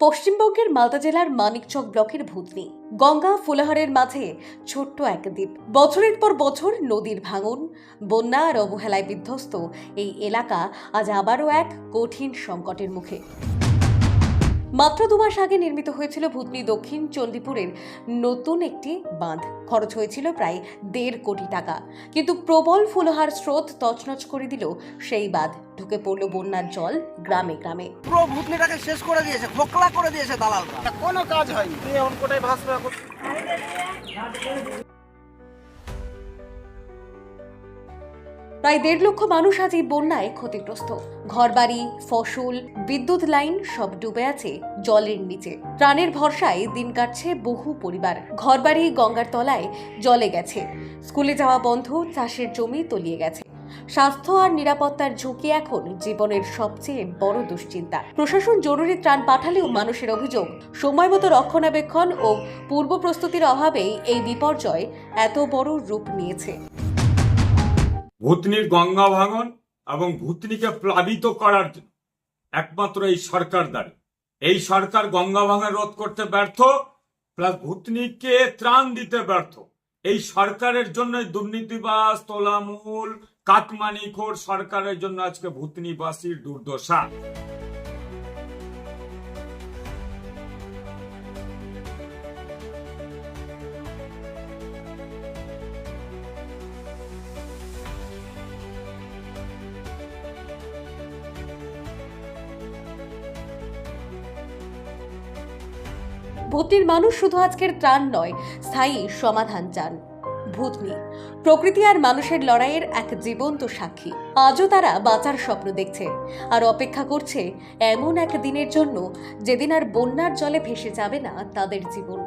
পশ্চিমবঙ্গের মালদা জেলার মানিকচক ব্লকের ভূতনি। গঙ্গা ফুলাহারের মাঝে ছোট্ট এক দ্বীপ। বছরের পর বছর নদীর ভাঙন, বন্যা আর অবহেলায় বিধ্বস্ত এই এলাকা আজ আবারও এক কঠিন সংকটের মুখে। মাত্র দু মাস আগে নির্মিত হয়েছিল ভূতনি দক্ষিণ চণ্ডীপুরের নতুন একটি বাঁধ। খরচ হয়েছিল প্রায় দেড় কোটি টাকা। কিন্তু প্রবল ফুলহার স্রোত তছনছ করে দিল সেই বাঁধ। ঢুকে পড়ল বন্যার জল গ্রামে গ্রামে। পুরো ভূতনিটাকে শেষ করে দিয়েছে খোকলা করে দিয়েছে দালালরা। কোনো কাজ হয়নি। কোটায় ভাসবে প্রায় দেড় লক্ষ মানুষ আজ এই বন্যায় ক্ষতিগ্রস্ত। ঘরবাড়ি, ফসল, বিদ্যুৎ লাইন সব ডুবে আছে জলের নিচে। প্রাণের ভরসায় দিন কাটছে বহু পরিবার। ঘরবাড়ি গঙ্গার তলায় জলে গেছে। স্কুলে যাওয়া বন্ধ, চাষের জমি তলিয়ে গেছে। স্বাস্থ্য আর নিরাপত্তার ঝুঁকি এখন জীবনের সবচেয়ে বড় দুশ্চিন্তা। প্রশাসন জরুরি ত্রাণ পাঠালেও মানুষের অভিযোগ, সময় মতো রক্ষণাবেক্ষণ ও পূর্ব প্রস্তুতির অভাবেই এই বিপর্যয় এত বড় রূপ নিয়েছে। ভূতনির গঙ্গা ভাঙন এবং ভূতনিকে প্লাবিত করার জন্য একমাত্র এই সরকার দ্বারে এই সরকার গঙ্গা ভাঙন রোধ করতে ব্যর্থ, প্লাস ভূতনিকে ত্রাণ দিতে ব্যর্থ। এই সরকারের জন্য দুর্নীতিবাস তোলামূল কাকমানিখোর সরকারের জন্য আজকে ভূতনিবাসীর দুর্দশা। ভূতনির মানুষ শুধু আজকের ত্রাণ নয়, স্থায়ী সমাধান চান। ভূতনি, প্রকৃতি আর মানুষের লড়াইয়ের এক জীবন্ত সাক্ষী। আজও তারা বাঁচার স্বপ্ন দেখছে আর অপেক্ষা করছে এমন এক দিনের জন্য যেদিন আর বন্যার জলে ভেসে যাবে না তাদের জীবন।